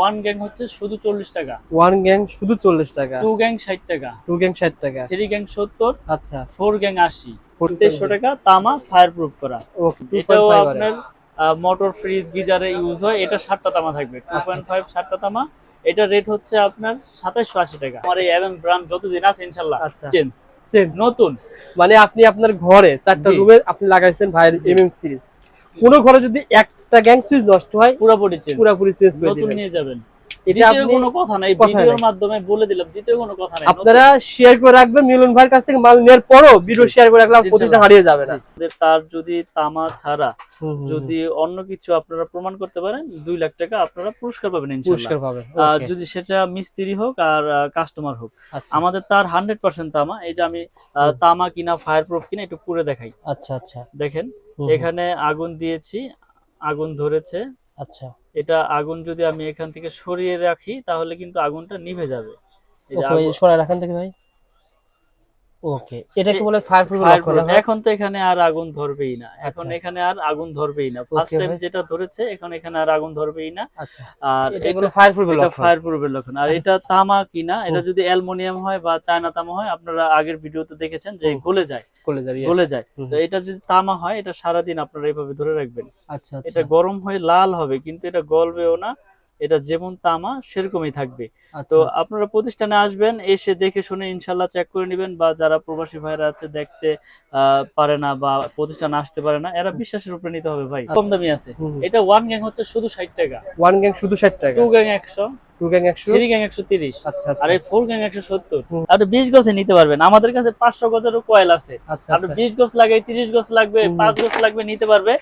One gang হচ্ছে শুধু চল্লিশ টাকা। ওয়ান গ্যাং শুধু চল্লিশ টাকা। টু গ্যাং ষাট টাকা। টু গ্যাং ষাট টাকা। থ্রি গ্যাং সত্তর আচ্ছা। ফোর গ্যাং আশি। তেইশশো টাকা তামা ফায়ার প্রুফ করা এটাও আপনার মোটর ফ্রিজ গিজারে ইউজ হয়। এটা সাতটা তামা থাকবে। টু আচ্ছা, পয়েন্ট ফাইভ সাতটা তামা। এটা রেট হচ্ছে আপনার সাতাশশো আশি টাকা। আমার এই এম ব্র্যান্ড যতদিন আছে ইনশাল্লাহ আচ্ছা। চেঞ্জ চেঞ্জ নতুন। মানে আপনি আপনার ঘরে চারটা রুমে আপনি লাগাইছেন ভাইয়ের এমএম সিরিজ কোন ঘরে যদি একটা গ্যাং সুইচ নষ্ট হয় পুরোপুরি চেঞ্জ পুরোপুরি চেঞ্জ করে দিবেন নিয়ে যাবেন। এটা কোনো কথা নাই ভিডিওর মাধ্যমে বলে দিলাম দ্বিতীয় কোনো কথা নাই আপনারা শেয়ার করে রাখবেন মিলন ভাইয়ের কাছ থেকে মাল নেওয়ার পরও ভিডিও শেয়ার করে রাখলাম হারিয়ে যাবে না। তার যদি তামা ছাড়া যদি অন্য কিছু আপনারা প্রমাণ করতে পারেন দুই লাখ টাকা আপনারা পুরস্কার পাবেন পুরস্কার যদি সেটা মিস্ত্রি হোক আর কাস্টমার হোক। আচ্ছা। আমাদের তার হান্ড্রেড পার্সেন্ট তামা। এই যে আমি তামা কিনা ফায়ার প্রুফ কিনা একটু পুরে দেখাই। আচ্ছা আচ্ছা। দেখেন এখানে আগুন দিয়েছি আগুন ধরেছে। আচ্ছা। এটা আগুন যদি আমি এখান থেকে সরিয়ে রাখি তাহলে কিন্তু আগুনটা নিভে যাবে। সরাই রাখেন থেকে ভাই। ওকে বলে ফায়ার প্রুফ হয়। এখন তো এখানে আর আগুন ধরবেই না। এখন আচ্ছা, এখানে আর আগুন ধরবেই না। ফার্স্ট টাইম যেটা ধরেছে এখন এখানে আর আগুন ধরবেই না। আচ্ছা। আর এটা এটা ফায়ার এটা লক ফায়ার প্রুফের লক্ষণ আর এটা তামা কিনা এটা যদি অ্যালুমিনিয়াম হয় বা চায়না তামা হয় আপনারা আগের ভিডিওতে দেখেছেন যে। গলে যায়। করে যায় গলে যায়। তো এটা যদি তামা হয় এটা সারাদিন আপনারা এইভাবে ধরে রাখবেন। আচ্ছা আচ্ছা। এটা গরম হয়ে লাল হবে কিন্তু এটা গলবেও না এটা যেমন তামা সেরকমই থাকবে। আচ্ছা তো আচ্ছা। আপনারা প্রতিষ্ঠানে আসবেন এসে দেখে শুনে ইনশাল্লাহ চেক করে নেবেন বা যারা প্রবাসী ভাইরা আছে দেখতে পারে না বা প্রতিষ্ঠানে আসতে পারে না এরা বিশ্বাসের উপরে নিতে হবে ভাই। কম দামি আছে। এটা ওয়ান গ্যাং হচ্ছে শুধু ষাট টাকা। ওয়ান গ্যাং শুধু ষাট টাকা? টু গ্যাং একশো। আচ্ছা আর এই ফোর গ্যাং একশো সত্তর। আপনি নিতে পারবেন। আমাদের কাছে পাঁচশো গজেরও কয়েল আছে। বিশ লাগে তিরিশ গছ লাগবে পাঁচ গছ লাগবে নিতে পারবে।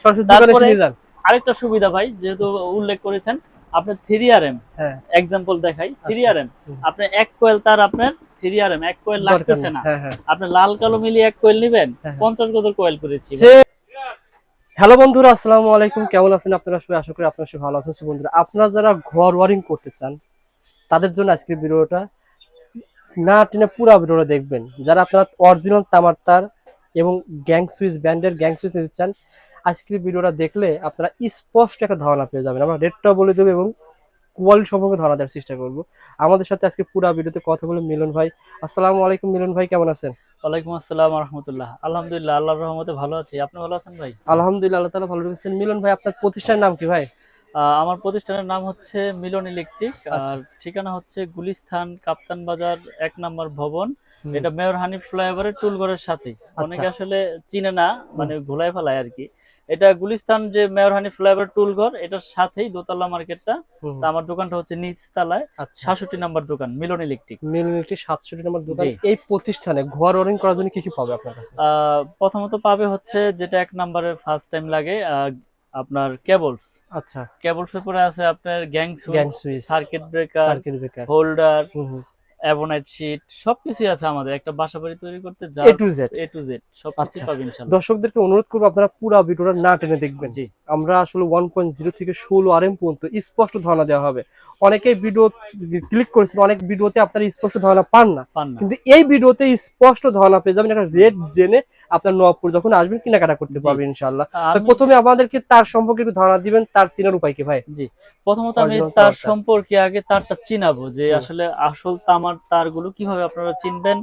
আরেকটা সুবিধা ভাই যেহেতু উল্লেখ করেছেন আপনার থ্রি আর এম হ্যাঁ। এক্সাম্পল দেখাই থ্রি। আর এম হুম। আপনি এক কোয়েল তার আপনার থ্রি আর এম এক কোয়েল লাগতেছে না। হ্যাঁ হ্যাঁ। আপনি লাল কালো মিলিয়ে এক কোয়েল নিবেন হ্যাঁ। পঞ্চাশ গজের কোয়েল করেছি হ্যালো বন্ধুরা আসসালামু আলাইকুম। কেমন আছেন আপনারা সবাই? আশা করি আপনারা সবাই ভালো আছেন। বন্ধুরা আপনারা যারা ঘর ওয়ারিং করতে চান তাদের জন্য আজকের ভিডিওটা না টেনে পুরো ভিডিওটা দেখবেন। যারা আপনারা অরিজিনাল তামার তার এবং গ্যাং সুইচ ব্যান্ডের গ্যাং সুইচ নিতে চান আজকের ভিডিওটা দেখলে আপনারা স্পষ্ট একটা ধারণা পেয়ে যাবেন। আমরা রেটটাও বলে দেবো এবং কোয়ালিটি সম্পর্কে ধারণা দেওয়ার চেষ্টা করব। আমাদের সাথে আজকে পুরো ভিডিওতে কথা বলে মিলন ভাই। আসসালামু আলাইকুম মিলন ভাই কেমন আছেন? ওয়ালাইকুম আসসালাম রহমতুল্লাহ। আলহামদুলিল্লাহ আল্লাহর রহমতে ভালো আছি। আপনি ভালো আছেন ভাই? আলহামদুলিল্লাহ আল্লাহ তালা ভালো রেখেছেন। মিলন ভাই আপনার প্রতিষ্ঠানের নাম কি ভাই? আহ, আমার প্রতিষ্ঠানের নাম হচ্ছে মিলন ইলেকট্রিক। আচ্ছা। আর ঠিকানা হচ্ছে গুলিস্থান কাপ্তান বাজার এক নম্বর ভবন। এটা মেয়র হানিফ ফ্লাইওভারের টুলঘরের সাথে। অনেকে আসলে চিনে না মানে ঘোলায় ফেলায় আর কি। এটা গুলিস্তান যে মেয়র হানিফ ফ্লাইওভার টুলঘর এটার সাথেই দোতলা মার্কেটটা। আমার দোকানটা হচ্ছে নিচতলায় আচ্ছা। সাতষট্টি নাম্বার দোকান মিলন ইলেকট্রিক। মিলন ইলেকট্রিক সাতষট্টি নম্বর দোকান। এই প্রতিষ্ঠানে ঘর ওয়ারিং করার জন্য কি কি পাবে আপনার কাছে? প্রথমত পাবে হচ্ছে যেটা এক নম্বরের ফার্স্ট টাইম লাগে আপনার কেবলস আচ্ছা। কেবলস এর পরে আছে আপনার gang switch circuit breaker circuit breaker holder ebonite sheet সবকিছুই আছে আমাদের। একটা বাসা বাড়ি তৈরি করতে যা A to Z A to Z সবকিছু আচ্ছা। পাবেন ইনশাআল্লাহ দর্শকদেরকে অনুরোধ করব আপনারা পুরো ভিডিওটা না টেনে দেখবেন। জি আমরা আসলে ওয়ান পয়েন্ট জিরো থেকে ষোলো আর এম পর্যন্ত স্পষ্ট ধারণা দেওয়া হবে। অনেকেই ভিডিও ক্লিক করেছেন অনেক ভিডিওতে আপনারা স্পষ্ট ধারণা পান না। কিন্তু এই ভিডিওতে স্পষ্ট ধারণা পেয়ে যাবেন একটা রেট জেনে আপনার নবাবপুর যখন আসবেন কেনাকাটা করতে পারবেন ইনশাল্লাহ। আমি প্রথমে আমাদেরকে তার সম্পর্কে একটু ধারণা দিবেন তার চেনার উপায় কি ভাই? জি। প্রথমত আমি তার সম্পর্কে আগে তারটা চিনাবো যে আসলে আসল তামার তারগুলো কীভাবে আপনারা চিনবেন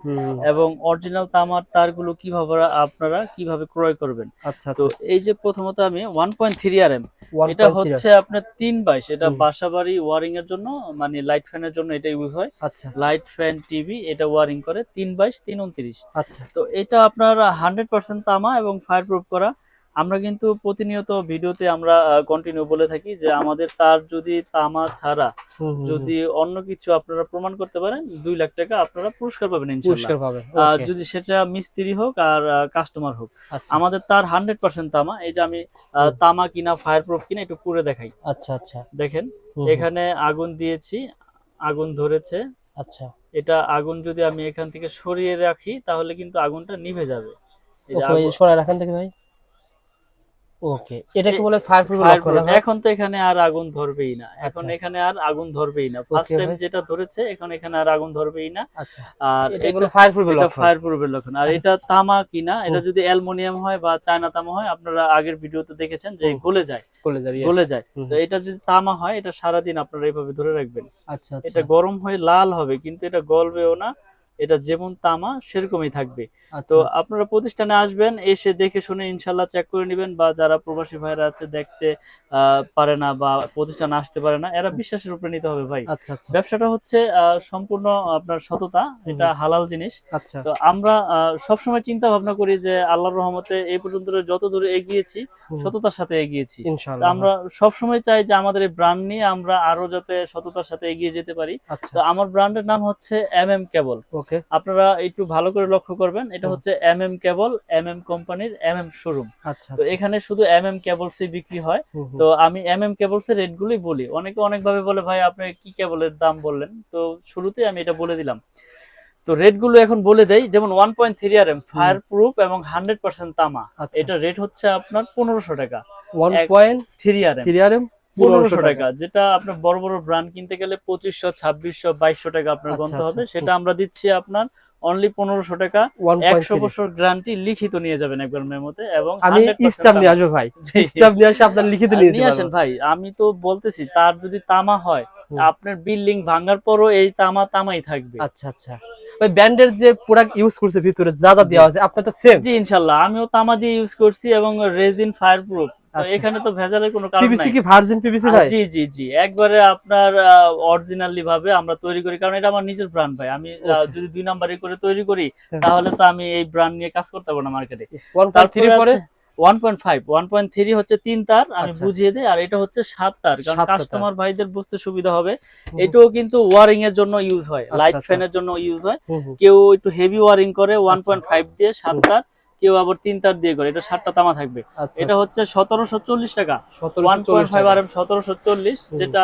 এবং অরিজিনাল তামার তারগুলো কীভাবে আপনারা কীভাবে ক্রয় করবেন। আচ্ছা তো আচ্ছা। এই যে প্রথমত আমি one point three R M এটা হচ্ছে আপনার তিন বাইশ এটা হুম। বাসা বাড়ি ওয়ারিং এর জন্য মানে লাইট ফ্যানের জন্য এটা ইউজ হয়। লাইট ফ্যান টিভি এটা ওয়ারিং করে তিন বাইশ তিন উনত্রিশ। আচ্ছা। তো এটা আপনার হান্ড্রেড পার্সেন্ট তামা এবং ফায়ার প্রুফ করা। আমরা কিন্তু প্রতিনিয়ত ভিডিওতে আমরা কন্টিনিউ বলে থাকি যে আমাদের তার যদি তামা ছাড়া। যদি অন্য কিছু আপনারা প্রমাণ করতে পারেন দুই লাখ টাকা আপনারা পুরস্কার পাবেন পুরস্কার যদি সেটা মিস্ত্রি হোক আর কাস্টমার হোক। আচ্ছা। আমাদের তার হান্ড্রেড পার্সেন্ট তামা এই যে আমি তামা কিনা ফায়ার প্রুফ কিনা একটু পুরে দেখাই। আচ্ছা আচ্ছা। দেখেন এখানে আগুন দিয়েছি আগুন ধরেছে। আচ্ছা। এটা আগুন যদি আমি এখান থেকে সরিয়ে রাখি তাহলে কিন্তু আগুনটা নিভে যাবে। সরাই রাখেন থেকে ভাই। ওকে এটাকে বলে ফায়ার প্রুফ লক করা হয়। এখন তো এখানে আর আগুন ধরবেই না। এখন আচ্ছা, এখানে আর আগুন ধরবেই না। ফার্স্ট টাইম যেটা ধরেছে এখন এখানে আর আগুন ধরবেই না। আচ্ছা। আর এটা এটা বলে ফায়ার লক ফায়ার লক্ষণ আর এটা তামা কিনা এটা যদি অ্যালুমিনিয়াম হয় বা চায়না তামা হয় আপনারা আগের ভিডিওতে দেখেছেন যে গলে যায়। যাবে yes. গলে যায়। তো এটা যদি তামা হয় এটা সারাদিন আপনারা এইভাবে ধরে রাখবেন। আচ্ছা আচ্ছা। এটা গরম হয়ে লাল হবে কিন্তু এটা গলবেও না। এটা যেমন তামা সেরকমই থাকবে। আচ্ছা তো আচ্ছা। আপনারা প্রতিষ্ঠানে আসবেন এসে দেখে শুনে ইনশাল্লাহ চেক করে নেবেন বা যারা প্রবাসী ভাইরা আছে দেখতে পারে না বা প্রতিষ্ঠানে আসতে পারে না এরা বিশ্বাসের উপরে নিতে হবে ভাই। আচ্ছা ব্যবসাটা হচ্ছে সম্পূর্ণ আপনার সততা এটা হালাল জিনিস। তো আমরা সবসময় চিন্তা ভাবনা করি যে আল্লাহর রহমতে এই পর্যন্ত যত দূরে এগিয়েছি সততার সাথে এগিয়েছি। তো আমরা সবসময় চাই যে আমাদের এই ব্র্যান্ড নিয়ে আমরা আরও যাতে সততার সাথে এগিয়ে যেতে পারি। তো আমার ব্র্যান্ডের নাম হচ্ছে এম এম কেবল ওকে আপনারা একটু ভালো করে লক্ষ্য করবেন এটা হচ্ছে M M cable M M কোম্পানির এম এম শোরুম আচ্ছা তো আচ্ছা। এখানে শুধু এম এম কেবলসই বিক্রি হয়। তো আমি এম এম কেবলস এর রেটগুলোই বলি। অনেকে অনেক ভাবে বলে ভাই আপনি কি কেবলের দাম বললেন? তো শুরুতে আমি এটা বলে দিলাম। তো রেটগুলো এখন বলে দেই যেমন one point three R M fire proof এবং হান্ড্রেড পার্সেন্ট তামা। আচ্ছা। এটা রেট হচ্ছে আপনার পনেরোশো টাকা। One point three R M three R M পনেরোশো টাকা। যেটা আপনার বড় বড় ব্র্যান্ড কিনতে গেলে পঁচিশশো ছাব্বিশশো বাইশশো টাকা আপনার আচ্ছা, হবে আচ্ছা। সেটা আমরা দিচ্ছি আপনার অনলি পনেরোশো টাকা। একশো বছর গ্যারান্টি লিখিত নিয়ে যাবেন একবার মেমোতে এবং আমি 100% স্টাম্প নিয়ে আসব ভাই। স্টাম্প নিয়ে আসে আপনার লিখিত নিয়ে আসেন ভাই। আমি তো বলতেছি তার যদি তামা হয় আপনার বিল্ডিং ভাঙার পরও এই তামা তামাই থাকবে। আচ্ছা আচ্ছা। ভাই ব্যান্ডের যে প্রোডাক্ট ইউজ করছে ভিতরে যা যা দেওয়া আছে আপনার তো সেম জি ইনশাল্লাহ। আমিও তামা দিয়ে ইউজ করছি এবং রেজিন ফায়ার প্রুফ। এখানে তো ভেজালের কোনো কারণ পিভিসি কি ভার্জিন পিভিসি ভাই? জি জি জি। একবারে আপনার অরিজিনালি ভাবে আমরা তৈরি করি। কারণ এটা আমার নিজের ব্র্যান্ড ভাই। আমি যদি দুই নাম্বারই করে তৈরি করি হ্যাঁ। তাহলে তো আমি এই ব্র্যান্ড নিয়ে কাজ করতে পারব না মার্কেটে থ্রি পরে? One point five one point three হচ্ছে তিন তার আমি আচ্ছা। বুঝিয়ে দিই। আর এটা হচ্ছে সাত তার। কারণ কাস্টমার ভাইদের বুঝতে সুবিধা হবে। এটাও কিন্তু ওয়ারিং এর জন্য ইউজ হয়। আচ্ছা, লাইট আচ্ছা। ফ্যানের জন্য ইউজ হয়। কেউ একটু হেভি ওয়ারিং করে ওয়ান আচ্ছা। পয়েন্ট ফাইভ দিয়ে সাত তার। কেউ আবার তিন তার দিয়ে করে এটা সাতটা তামা থাকবে। আচ্ছা এটা হচ্ছে সতেরোশো চল্লিশ টাকা। One point five R M সতেরোশো চল্লিশ যেটা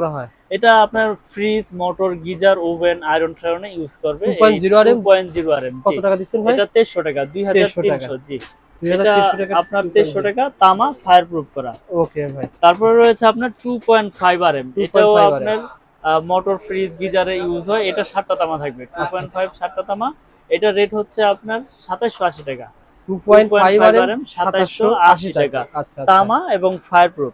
করা হয়? এটা আপনার fridge motor geyser oven iron টায়রনে use করবে। 2.0 RM? পয়েন্ট জিরো আর কত টাকা দিচ্ছেন ভাই? এটা তেইশশো টাকা 2300 টাকা। জি। আপনার তেইশশো টাকা তামা ফায়ার প্রুফ করা। ওকে ভাই। তারপরে রয়েছে আপনার two point five R M এটাও আপনার মোটর ফ্রিজ গিজারে ইউজ হয়। এটা সাতটা তামা থাকবে। টু পয়েন্ট ফাইভ সাতটা তামা। এটা রেট হচ্ছে আপনার সাতাশশো আশি টাকা। Two point five R 2.5 RM, সাতাশশো আশি টাকা। আচ্ছা আচ্ছা। তামা এবং ফায়ার প্রুফ।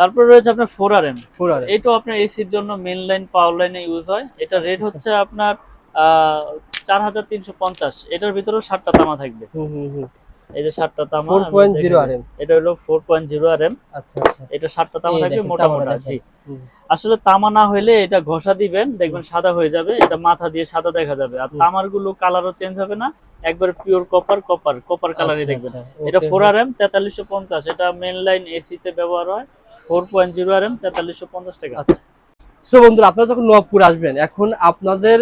তারপর রয়েছে আপনার four R M four R এটাও আপনার এসির জন্য মেন লাইন পাওয়ার লাইনে ইউজ হয়। এটা রেট আচ্ছা, হচ্ছে আপনার চার হাজার তিনশো পঞ্চাশ। এটার ভিতরেও তামা থাকবে। এই যে তামা four point zero R M এটা হলো four point zero R M আচ্ছা আচ্ছা। এটা তামা থাকবে। জি। আসলে তামা না হলে এটা ঘষা দিবেন দেখবেন সাদা হয়ে যাবে এটা মাথা দিয়ে সাদা দেখা যাবে। আর তামারগুলো কালারও চেঞ্জ হবে না একবার পিওর কপার কপার কপার কালারই আচ্ছা, দেখবেন। আচ্ছা, এটা ফোর আর এম তেতাল্লিশশো পঞ্চাশ। এটা মেন লাইন এসি তে ব্যবহার হয়। Four point zero R M তেতাল্লিশশো পঞ্চাশ টাকা। আচ্ছা। সো বন্ধুরা আপনারা যখন নবপুর আসবেন এখন আপনাদের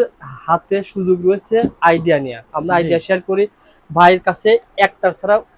হাতে সুযোগ রয়েছে আইডিয়া নিয়ে। আমরা আইডিয়া শেয়ার করি। ভাইয়ের কাছে একটার ছাড়া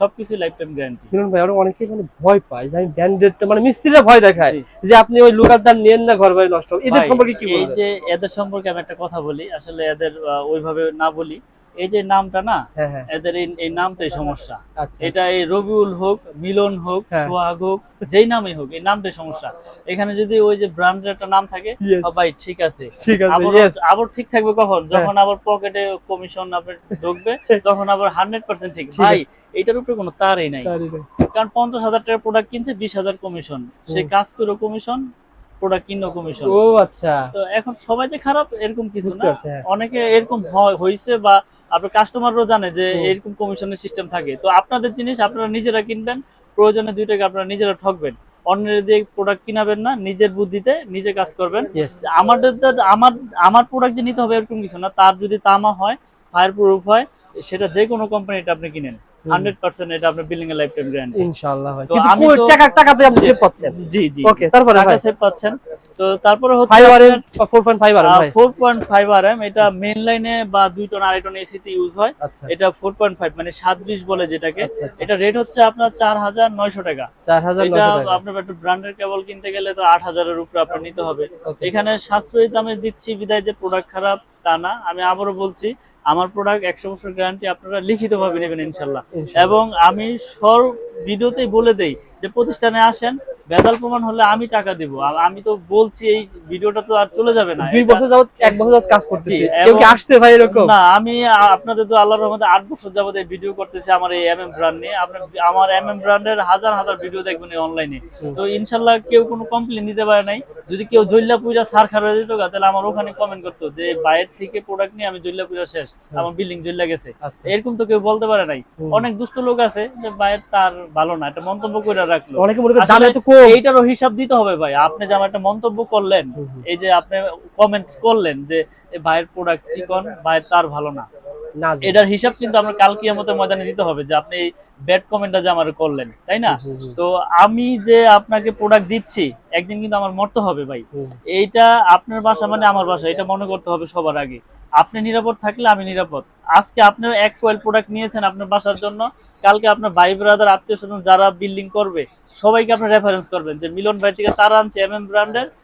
সবকিছু লাইফ টাইম গ্যারান্টি মিলন ভাই আমরা অনেকেই মানে ভয় পায় যে আমি মানে মিস্ত্রিরা ভয় দেখায় যে আপনি ওই লোকাল দাম নেন না ঘর বাড়ি নষ্ট এদের সম্পর্কে কি এই যে এদের সম্পর্কে আমি একটা কথা বলি আসলে এদের ওইভাবে না বলি। এই যে নামটা না হ্যাঁ হ্যাঁ। এদের এই- নামটাই সমস্যা। আচ্ছা এটা এই রবিউল হোক মিলন হোক হ্যাঁ। সোহাগ হোক যেই নামই হোক এই নামটাই সমস্যা। এখানে যদি ওই যে ব্র্যান্ডের একটা নাম থাকে. ভাই ঠিক আছে। ঠিক আছে আবার ঠিক থাকবে কখন। যখন আবার পকেটে কমিশন আপনার ঢুকবে তখন আবার হান্ড্রেড পার্সেন্ট ঠিক। ঠিক ভাই এটার উপরে কোনো তারই নাই। কারণ পঞ্চাশ হাজার টাকার প্রোডাক্ট কিনছে বিশ হাজার কমিশন সে কাজ করে কমিশন প্রোডাক্ট কিনো কমিশন ও আচ্ছা। তো এখন সবাই যে খারাপ এরকম কিছু না। হ্যাঁ। অনেকে এরকম হয়েছে বা আপনার কাস্টমারও জানে যে এরকম কমিশনের সিস্টেম থাকে। তো আপনাদের জিনিস আপনারা নিজেরা কিনবেন প্রয়োজনে দুই টাকা আপনারা নিজেরা ঠকবেন। অন্যের দিয়ে প্রোডাক্ট কিনাবেন না নিজের বুদ্ধিতে নিজে কাজ করবেন। আমাদের আমার আমার প্রোডাক্ট যে নিতে হবে এরকম কিছু না তার যদি তামা হয় ফায়ার প্রুফ হয় সেটা যে কোনো কোম্পানিটা আপনি কিনেন। এটা আপনার বিল্ডিং এর লাইফ টাইম গ্যারান্টি ইনশাআল্লাহ ভাই। কিন্তু আমি টাকা টাকাতে আপনি সেভ পাচ্ছেন। জি জি ওকে তারপরে টাকা সেভ পাচ্ছেন। তো তারপরে হচ্ছে 5 আর 4.5 আর ভাই। ফোর পয়েন্ট ফাইভ এটা লাইনে বা দুই টন আড়াই টন এসিতে ইউজ হয়। এটা ফোর পয়েন্ট ফাইভ মানে সাত বিশ বলে যেটাকে। আচ্ছা, আচ্ছা। এটা রেট হচ্ছে আপনার চার হাজার নয়শো টাকা। এটা 4900 টাকা। আপনার একটা ব্র্যান্ডের কেবল কিনতে গেলে তো আট হাজারের উপরে আপনার নিতে হবে। এখানে সাশ্রয়ী দামে দিচ্ছি বিদায় যে প্রোডাক্ট খারাপ তা না আমি আবারও বলছি আমার প্রোডাক্ট একশো বছর গ্যারান্টি আপনারা লিখিত ভাবে নেবেন ইনশাল্লাহ। এবং আমি সর ভিডিওতেই বলে দেই যে প্রতিষ্ঠানে আসেন বেদাল প্রমাণ হলে আমি টাকা দিব। আর আমি তো বলছি এই ভিডিওটা তো আর চলে যাবে না। দুই বছর যাবত এক বছর যাবত কাজ করতেছি। কেউ কি আসছে ভাই এরকম? না আমি আপনাদের তো আল্লাহর রহমতে আট বছর যাবত এই ভিডিও করতেছি আমার এই এম এম ব্র্যান্ড নিয়ে। আপনার আমার এম এম ব্র্যান্ডের হাজার হাজার ভিডিও দেখবেন অনলাইনে তো ইনশাল্লাহ কেউ কোনো কমপ্লেন দিতে পারে নাই। যদি কেউ জৈল্লা পুজা সার খারাপ হয়ে যেত তাহলে আমার ওখানে কমেন্ট করতো যে বাইরের থেকে প্রোডাক্ট নিয়ে আমি জৈল্লা পুজা শেষ। আমার বিল্ডিং জৈল্লা গেছে। আচ্ছা। এরকম তো কেউ বলতে পারে নাই। অনেক দুষ্ট লোক আছে যে বাইরের তার ভালো না। একটা মন্তব্য করে রাখল অনেকে মনে করে দাম এত কম এইটারও হিসাব দিতে হবে ভাই আপনি যে আমার একটা মন্তব্য করলেন। এই যে আপনি কমেন্ট করলেন যে ভাইয়ের প্রোডাক্ট চিকন ভাইয়ের তার ভালো না। এটার হিসাব কিন্তু আমরা কাল কিয়ামতের ময়দানে দিতে হবে যে আপনি এই ব্যাড কমেন্টটা যে আমার করলেন তাই না? তো আমি যে আপনাকে প্রোডাক্ট দিচ্ছি একদিন কিন্তু আমার মরতে হবে ভাই। এইটা আপনার বাসা মানে আমার বাসা এটা মনে করতে হবে সবার আগে। আপনি নিরাপদ থাকলে আমি নিরাপদ। আজকে আপনার এক কোয়েল প্রোডাক্ট নিয়েছেন আপনার বাসার জন্য কালকে আপনার ভাই ব্রাদার আত্মীয় স্বজন যারা বিল্ডিং করবে সবাইকে আপনি রেফারেন্স করবেন যে মিলন ভাই থেকে তারা আনছে এম এম ব্র্যান্ডের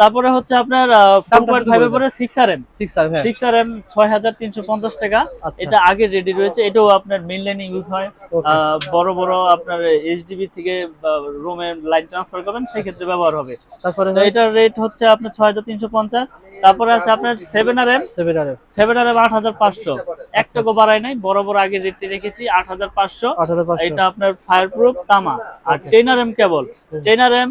তারপরে হচ্ছে আপনার পরে সিক্স আর এম 6 আর হ্যাঁ সিক্স আর এম ছয় হাজার তিনশো পঞ্চাশ টাকা। আচ্ছা। এটা আগে রেডি রয়েছে। এটাও আপনার মেইন লাইনে ইউজ হয়। বড় বড় আপনার এইচডিবি থেকে রুমে লাইন ট্রান্সফার করবেন সেক্ষেত্রে ব্যবহার হবে। তারপরে এটার রেট হচ্ছে আপনার ছয় হাজার তিনশো পঞ্চাশ। তারপরে আছে আপনার seven R M 7 R seven R M আট হাজার পাঁচশো। এক টাকা বাড়ায় নাই বড় বড় আগে রেটটি রেখেছি আট হাজার পাঁচশো। 8500 এটা আপনার ফায়ার প্রুফ তামা। আর টেনার এম কেবল টেনার এম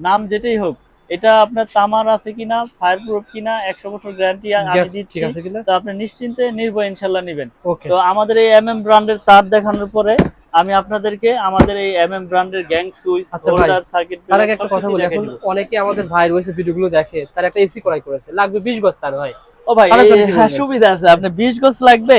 নাম যেটাই হোক এটা আপনার তামার আছে কিনা ফায়ার প্রুফ কিনা একশো বছর গ্যারান্টি আমি দিচ্ছি। তো আপনি নিশ্চিন্তে নির্ভয় ইনশাল্লাহ নিবেন। তো আমাদের এই এম এম ব্র্যান্ডের তার দেখানোর পরে আমি আপনাদেরকে আমাদের এই এম এম ব্র্যান্ডের গ্যাং সুইচ হোল্ডার সার্কিট তার আগে একটা কথা বলি এখন অনেকে আমাদের ভাই রয়েছে ভিডিওগুলো দেখে তার একটা এসি করাই করেছে লাগবে বিশ গজ তার ভাই। ও ভাই হ্যাঁ, সুবিধা আছে আপনি 20 গজ লাগবে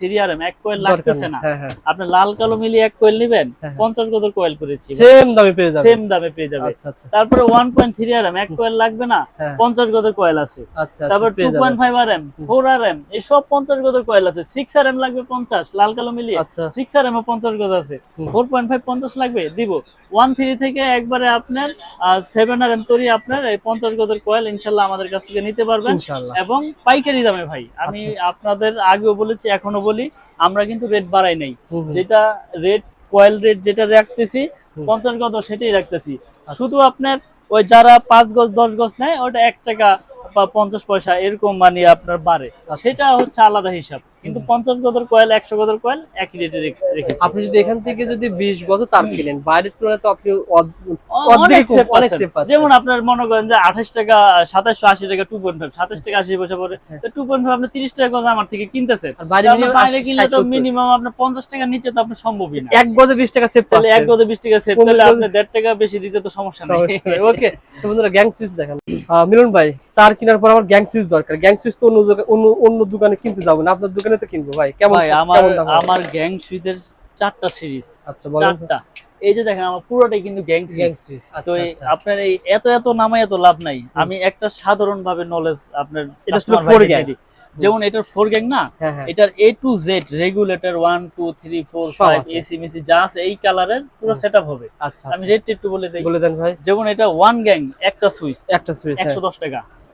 3RM এক কয়েল লাগতেছে না। হ্যাঁ হ্যাঁ। আপনি লাল কালো মিলিয়ে এক কয়েল নেবেন হ্যাঁ। 50 গজের কয়েল করেছি সেম দামে পেয়ে যাবে সেম দামে পেয়ে যাবে আচ্ছা আচ্ছা। তারপরে 1.3 RM এক কয়েল লাগবে না 50 গজের কয়েল আছে। তারপর two point five R M four R M এই পঞ্চাশ গজের কয়েল আছে। সিক্স আর এম লাগবে পঞ্চাশ লাল কালো মিলিয়ে। সিক্স আর এম ও পঞ্চাশ গজ আছে। ফোর পয়েন্ট ফাইভ পঞ্চাশ লাগবে দিব। ওয়ান থ্রি থেকে একবারে আপনার সেভেন আর এম তৈরি আপনার এই পঞ্চাশ গজের কয়েল ইনশাল্লাহ আমাদের কাছ থেকে নিতে পারবেন। এবং পাইকারি দামে ভাই আমি আচ্ছা, আপনাদের আগেও বলেছি এখনও বলি আমরা কিন্তু রেট বাড়াই নাই। যেটা রেট কয়েল রেট যেটা রাখতেছি পঞ্চাশ গজ সেটাই রাখতেছি। শুধু আপনার ওই যারা পাঁচ গজ দশ গজ নেয় ওটা এক টাকা বা পঞ্চাশ পয়সা এরকম মানে আপনার বাড়ে। আচ্ছা। সেটা হচ্ছে আলাদা হিসাব। কিন্তু পঞ্চাশ গদর কয়েল একশো গজের কয়েল একই রেটে রেখেছি। আপনি যদি এখান থেকে যদি বিশ গজ তার কিনেন বাইরের তুলনায় তো আপনি যেমন আপনার মনে করেন যে আঠাশ টাকা সাতাশশো আশি টাকা টু পয়েন্ট ফাইভ সাতাশ টাকা আশি পয়সা পরে। টু পয়েন্ট ফাইভ আপনি তিরিশ টাকা করে আমার থেকে কিনতেছেন। বাইরে তো আপনি minimum বাইরে 80, কিনলে তো মিনিমাম আপনার পঞ্চাশ টাকার নিচে তো আপনার সম্ভবই না। এক গজে বিশ টাকা সেভ তাহলে এক গজে বিশ টাকা সেভ তাহলে আপনি দেড় টাকা বেশি দিতে তো সমস্যা নেই। ওকে বন্ধুরা গ্যাং সুইচ দেখেন মিলন ভাই তার কেনার পর আমার গ্যাং সুইচ দরকার। গ্যাং সুইচ তো অন্য জায়গায়- অন্য অন্য দোকানে কিনতে যাব না। আপনার দোকানে তো কিনবো ভাই। কেমন ভাই আমার? আমার গ্যাং সুইচের চারটা সিরিজ আচ্ছা চারটা। এই যে দেখেন আমার পুরোটাই কিন্তু গ্যাং গ্যাং সুইচ তো আচ্ছা আচ্ছা। আপনার এই এত এত নামায় এত লাভ নাই। আমি একটা সাধারণ ভাবে নলেজ আপনার এটা ছিল। দিয়ে দিই। যেমন এটার ফোর গ্যাং না হ্যাঁ হ্যাঁ। এটার A to Z regulator one two three four five. AC Messi যা আছে এই কালারের পুরো। সেট হবে। আচ্ছা আমি আচ্ছা। রেট একটু বলে দিই। বলে দেন ভাই। যেমন এটা ওয়ান গ্যাং একটা সুইচ একটা সুইচ একশো দশ টাকা।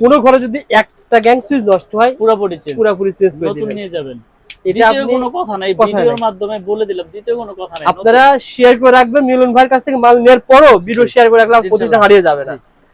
কোন ঘরে যদি একটা গ্যাং সুইচ নষ্ট হয় পুরোপুরি চেঞ্জ পুরোপুরি চেঞ্জ করে দিবেন। নিয়ে যাবেন। এটা কোনো কথা নাই কথা ভিডিওর নাই। মাধ্যমে বলে দিলাম দ্বিতীয় কোনো কথা নাই আপনারা শেয়ার করে রাখবেন মিলন ভাইয়ের কাছ থেকে মাল নেওয়ার পরও ভিডিও শেয়ার করে রাখলে প্রতিটা হারিয়ে যাবে না।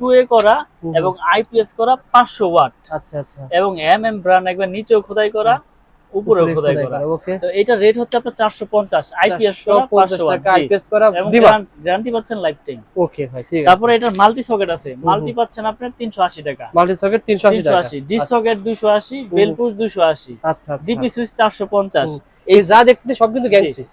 টু এ করা এবং আইপিএস করা পাঁচশো ওয়াট আচ্ছা আচ্ছা। এবং এম এম ব্র্যান্ড একবার নিচেও খোদাই করা উপরেও খোদাই করা। তো এটা রেট হচ্ছে আপনার চারশো পঞ্চাশ আইপিএস আইপিএস করা গ্যারান্টি পাচ্ছেন লাইফ টাইম ওকে ভাই ঠিক আছে। তারপরে এটার মাল্টি সকেট আছে। মাল্টি পাচ্ছেন আপনার তিনশো আশি টাকা। মাল্টি সকেট তিনশো আশি টাকা। ডি সকেট দুইশো আশি বেলপুশ দুইশো আশি। আচ্ছা আচ্ছা। জিপি সুইচ চারশো পঞ্চাশ। এই যা দেখতে সব কিন্তু গ্যাং সুইচ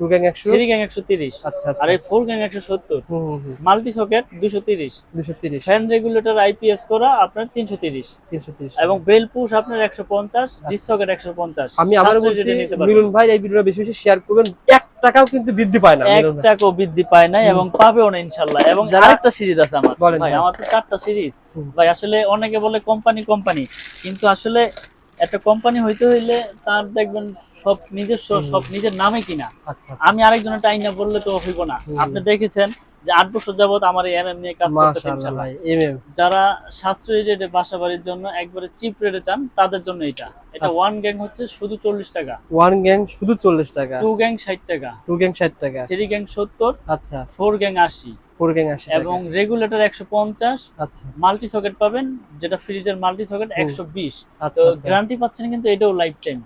টু গ্যাং একশো? থ্রি গ্যাং একশো তিরিশ। আচ্ছা আচ্ছা। আর এই ফোর গ্যাং একশো সত্তর। হুম হুম হুম। মাল্টি সকেট দুশো তিরিশ। দুশো তিরিশ। ফ্যান রেগুলেটর আইপিএস করা আপনার তিনশো তিরিশ। তিনশো তিরিশ এবং বেল পুশ আপনার একশো পঞ্চাশ ডিস সকেট একশো পঞ্চাশ। আচ্ছা। আমি আবার বলছি মিলন ভাই এই ভিডিওটা বেশি বেশি শেয়ার করবেন এক টাকাও কিন্তু বৃদ্ধি পায় না এক টাকাও বৃদ্ধি পায় নাই এবং পাবেও না ইনশাল্লাহ। এবং আরেকটা সিরিজ আছে আমার। ভাই। আমার তো চারটা সিরিজ ভাই আসলে অনেকে বলে কোম্পানি কোম্পানি কিন্তু আসলে একটা কোম্পানি হইতে হইলে তার দেখবেন সব নিজস্ব সব নিজের নামে কিনা। আচ্ছা আমি আরেকজনের টাইনা বললে তো হইব না। আপনি দেখেছেন যে আট বছর যাবত আমার এই এমএম নিয়ে কাজ করতেছে এমএম যারা সাশ্রয়ী রেটে বাসা বাড়ির জন্য একবারে চিপ রেটে চান তাদের জন্য এটা। এটা আচ্ছা। ওয়ান গ্যাং হচ্ছে শুধু চল্লিশ টাকা। ওয়ান গ্যাং শুধু চল্লিশ টাকা। টু গ্যাং ষাট টাকা। টু গ্যাং ষাট টাকা। থ্রি গ্যাং সত্তর আচ্ছা। ফোর গ্যাং আশি। ফোর গ্যাং আশি টাকা। এবং রেগুলেটর একশো পঞ্চাশ আচ্ছা। মাল্টি সকেট পাবেন যেটা ফ্রিজের মাল্টি সকেট একশো বিশ। তো আচ্ছা। আচ্ছা গ্যারান্টি পাচ্ছেন কিন্তু এটাও লাইফ টাইম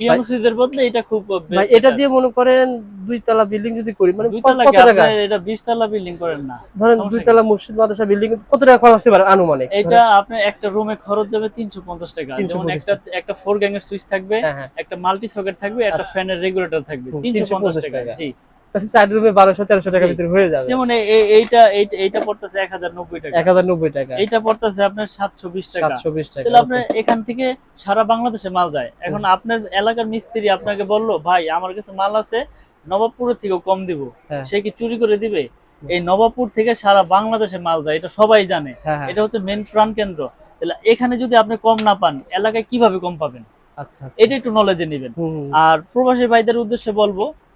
পিয়ানো সুইচের বদলে এটা খুব ভাই এটা দিয়ে মনে করেন দুই তলা বিল্ডিং যদি করি মানে কত টাকা? এটা বিশ তলা বিল্ডিং করেন না? ধরেন দুই তলা মসজিদ মাদ্রাসা বিল্ডিং কত টাকা খরচ হতে পারে আনুমানিক? এটা আপনার একটা রুমে খরচ যাবে তিনশো পঞ্চাশ টাকা। 350 যেমন একটা একটা ফোর গ্যাং এর সুইচ থাকবে একটা মাল্টি সকেট থাকবে একটা আচ্ছা। ফ্যানের রেগুলেটর থাকবে তিনশো পঞ্চাশ 350 টাকা। জি। চার রুমে বারোশো তেরোশো টাকার ভিতরে হয়ে যাবে। যেমন এই- এই- এইটা এইটা এইটা পড়তেছে এক হাজার নব্বই টাকা। এক হাজার নব্বই টাকা। এইটা পড়তেছে আপনার সাতশো বিশ টাকা। সাতশো বিশ টাকা। তাহলে আপনার এখান থেকে সারা বাংলাদেশে মাল যায়। এখন আপনার এলাকার মিস্ত্রি আপনাকে বলল ভাই আমার কাছে মাল আছে নবাবপুরের থেকেও কম দিব। হ্যাঁ। সে কি চুরি করে দিবে? এই নবাবপুর থেকে সারা বাংলাদেশে মাল যায় এটা সবাই জানে। হ্যাঁ হ্যাঁ। এটা হচ্ছে মেন প্রাণ কেন্দ্র। তাহলে এখানে যদি আপনি কম না পান এলাকায় কীভাবে কম পাবেন? আচ্ছা আচ্ছা। এটা একটু নলেজে নেবেন। আর প্রবাসী ভাইদের উদ্দেশ্যে বলব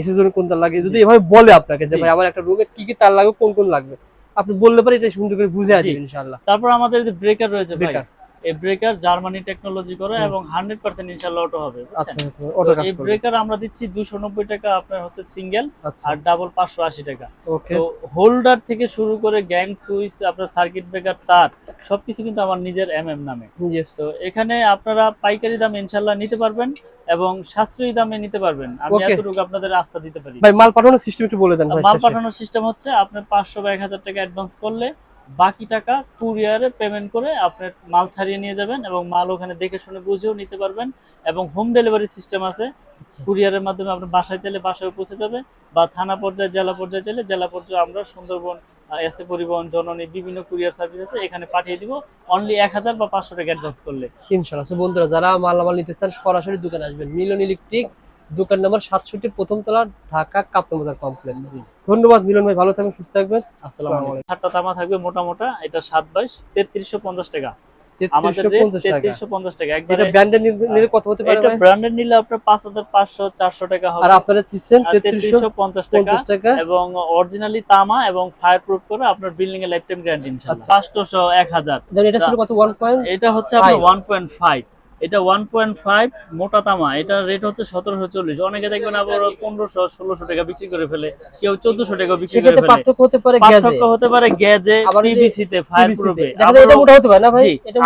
এসির জন্য কোন তার লাগে? যদি এভাবে বলে আপনাকে যে ভাই আমার একটা রুমে কি কি তার লাগবে কোন কোন লাগবে? আপনি বললে পারে এটা সুন্দর করে বুঝে। আসবে ইনশাআল্লাহ। তারপর আমাদের যে ব্রেকার রয়েছে ভাই এই ব্রেকার জার্মানি টেকনোলজি করে এবং হান্ড্রেড পার্সেন্ট ইনশাল্লাহ অটো হবে আচ্ছা আচ্ছা অটো তো কাজ এই ব্রেকার আমরা দিচ্ছি দুশো নব্বই টাকা আপনার হচ্ছে সিঙ্গেল আচ্ছা। আর ডাবল পাঁচশো আশি টাকা। ওকে তো হোল্ডার থেকে শুরু করে গ্যাং সুইচ আপনার সার্কিট ব্রেকার তার সবকিছু কিন্তু আমার নিজের এম এম নামে। তো এখানে আপনারা পাইকারি দাম ইনশাল্লাহ নিতে পারবেন। এবং সাশ্রয়ী দামে নিতে পারবেন। আমি এতটুকু আপনাদের আস্থা দিতে পারি। ভাই মাল পাঠানোর সিস্টেম একটু বলে দেন ভাই মাল পাঠানোর সিস্টেম হচ্ছে আপনার পাঁচশো বা এক হাজার টাকা অ্যাডভান্স করলে বাকি টাকা কুরিয়ারে পেমেন্ট করে আপনার মাল ছাড়িয়ে নিয়ে যাবেন এবং মাল ওখানে দেখে শুনে বুঝেও নিতে পারবেন এবং হোম ডেলিভারি সিস্টেম আছে। আচ্ছা। কুরিয়ারের মাধ্যমে আপনার বাসায় চাইলে বাসায় পৌঁছে যাবে বা থানা পর্যায়ে জেলা পর্যায়ে চাইলে জেলা পর্যায়ে আমরা সুন্দরবন এসে পরিবহন জননী বিভিন্ন কুরিয়ার সার্ভিস আছে এখানে পাঠিয়ে দিব। অনলি এক হাজার বা পাঁচশো টাকা অ্যাডভান্স করলে। ইনশাআল্লাহ। আছে বন্ধুরা যারা মালামাল নিতে চান সরাসরি দোকানে আসবেন। মিলন ইলেকট্রিক দোকান নাম্বার সাতষট্টি প্রথম তলা ঢাকা কাপ্তমাজার কমপ্লেক্স ধন্যবাদ মিলন ভাই ভালো থাকবেন সুস্থ থাকবেন। আসসালামু সাতটা তামা থাকবে মোটা মোটা এটা সাত বাইশ তেত্রিশশো পঞ্চাশ টাকা। আমাদের তেত্রিশশো রেট পঞ্চাশ টাকা। তেত্রিশশো এটা একবারে নিলে কত হতে পারে এটা ব্র্যান্ডেড নিলে আপনার পাঁচ হাজার পাঁচশো চারশো টাকা হবে। আর আপনারা দিচ্ছেন 3350 টাকা। এবং অরিজিনালি তামা এবং ফায়ার প্রুফ করে আপনার বিল্ডিং এর লাইফ টাইম গ্যারান্টি ইনশাআল্লাহ। আচ্ছা। 500 1000 এটা ছিল কত? ওয়ান পয়েন্ট এটা হচ্ছে আপনার Five. 1.5 এটা 1.5 মোটা তামা এটা রেট হচ্ছে 1740 অনেকে দেখবেন আবার পনেরোশো ষোলোশো টাকা বিক্রি করে ফেলে কেউ চোদ্দশো টাকা বিক্রি করে ফেলে। পার্থক্য হতে পারে পার্থক্য হতে পারে গ্যাজে আবার যদি পিভিসি তে ফায়ার প্রুফে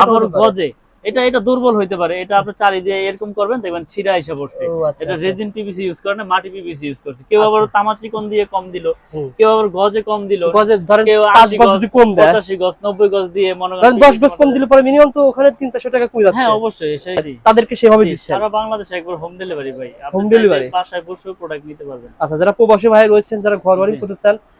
আবার গজে। এটা এটা দুর্বল হইতে পারে। এটা আপনি চারি দিয়ে এরকম করবেন দেখবেন ছিড়া এসে পড়ছে। আচ্ছা এটা। রেজিন পিভিসি ইউজ করে না মাটি পিভিসি ইউজ করছে। কেউ আবার আচ্ছা। তামা চিকন দিয়ে কম দিল কেউ আবার গজে কম দিল গজে ধরেন কেউ 80 গজ যদি কম দেয়। পঁচাশি গজ নব্বই গজ দিয়ে মনে করেন ধরেন দশ PVC গজ কম দিলে পরে মিনিমাম তো ওখানে তিন চারশো টাকা কমে যাচ্ছে। হ্যাঁ অবশ্যই সেটাই তাদেরকে সেভাবে জি, দিচ্ছেন। সারা বাংলাদেশে একবার হোম ডেলিভারি ভাই। চাইলে delivery? বাসায় বসে প্রোডাক্ট নিতে পারবেন। আচ্ছা যারা প্রবাসী ভাই রয়েছেন যারা ঘর বাড়ি। করতে চান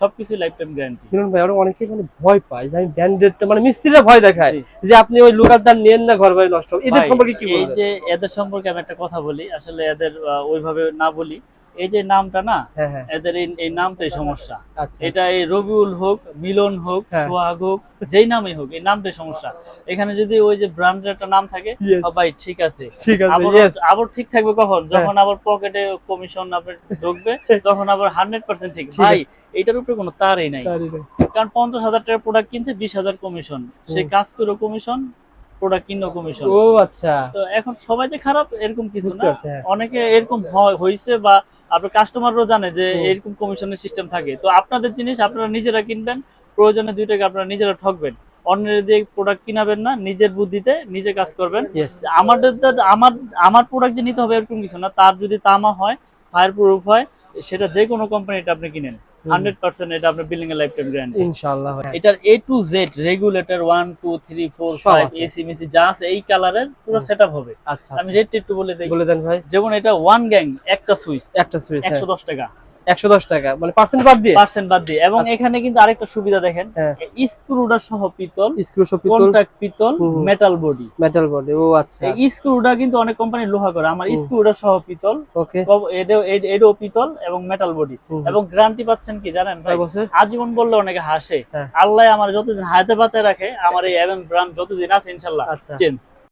সবকিছু লাইফ টাইম গ্যারান্টি মিলন ভাই অনেকেই মানে ভয় পায় যে আমি ব্র্যান্ডেডটা মানে মিস্ত্রিরা ভয় দেখায় যে আপনি ওই লোকাল দাম নেন না ঘর বাড়ি নষ্ট হবে। এদের সম্পর্কে কি এই যে এদের সম্পর্কে আমি একটা কথা বলি আসলে এদের ওইভাবে না বলি। এই যে নামটা না হ্যাঁ হ্যাঁ। এদের এই- নামটাই সমস্যা। আচ্ছা এটা এই রবিউল হোক মিলন হোক হ্যাঁ। সোহাগ হোক যেই নামই হোক এই নামটাই সমস্যা। এখানে যদি ওই যে ব্র্যান্ডের একটা নাম থাকে. ভাই ঠিক আছে। ঠিক আছে আবার ঠিক থাকবে কখন। যখন আবার পকেটে কমিশন আপনার ঢুকবে তখন আবার হান্ড্রেড পার্সেন্ট ঠিক। ঠিক ভাই এটার উপরে কোনো তারই নাই। কারণ পঞ্চাশ হাজার টাকার প্রোডাক্ট কিনছে বিশ হাজার কমিশন সেই কাজ করে কমিশন প্রোডাক্ট কিনো কমিশন ও আচ্ছা। তো এখন সবাই যে খারাপ এরকম কিছু না। হ্যাঁ। অনেকে এরকম হয়েছে বা আপনার কাস্টমাররাও জানে যে এরকম কমিশনের সিস্টেম থাকে। তো আপনাদের জিনিস আপনারা নিজেরা কিনবেন। প্রয়োজনে দুই টাকা আপনারা নিজেরা ঠকবেন। অন্যের দিয়ে প্রোডাক্ট কিনাবেন না নিজের বুদ্ধিতে নিজে কাজ করবেন। আমাদের আমার আমার প্রোডাক্ট যে নিতে হবে এরকম কিছু না তার যদি তামা হয় ফায়ার প্রুফ হয় সেটা যে কোনো কোম্পানিটা আপনি কিনেন। হান্ড্রেড পার্সেন্ট এটা আপনার বিল্ডিং এর লাইফ টাইম গ্যারান্টি ইনশাআল্লাহ। হ্যাঁ। এটার A to Z regulator one two three four সব ফাইভ আছে। এসি মেসি যা আছে এই কালারের পুরো সেট আপ হবে। আচ্ছা আমি আচ্ছা। রেট একটু বলে দিই বলে দেন ভাই। যেমন এটা ওয়ান গ্যাং একটা সুইচ। একটা সুইচ একশো দশ টাকা। একশো দশ টাকা মানে পার্সেন্ট বাদ দিয়ে? পার্সেন্ট বাদ দিয়ে। এবং আচ্ছা। এখানে কিন্তু আরেকটা সুবিধা দেখেন হ্যাঁ। স্ক্রুডার সহ পিতল স্ক্রু সব পিতল। কন্টাক্ট পিতল। মেটাল বডি মেটাল বডি ও আচ্ছা। এই স্ক্রুডা কিন্তু অনেক কোম্পানি লোহা করে। আমার হুম। স্ক্রুডার সহ পিতল ওকে। এটাও- পিতল এবং মেটাল বডি এবং গ্যারান্টি পাচ্ছেন কি জানেন ভাই? আজীবন বললে অনেকে হাসে। হ্যাঁ। আল্লাহ আমার যতদিন হাতে বাঁচায় রাখে আমার এই এভেন ব্র্যান্ড যতদিন আছে ইনশাল্লাহ আচ্ছা। চেঞ্জ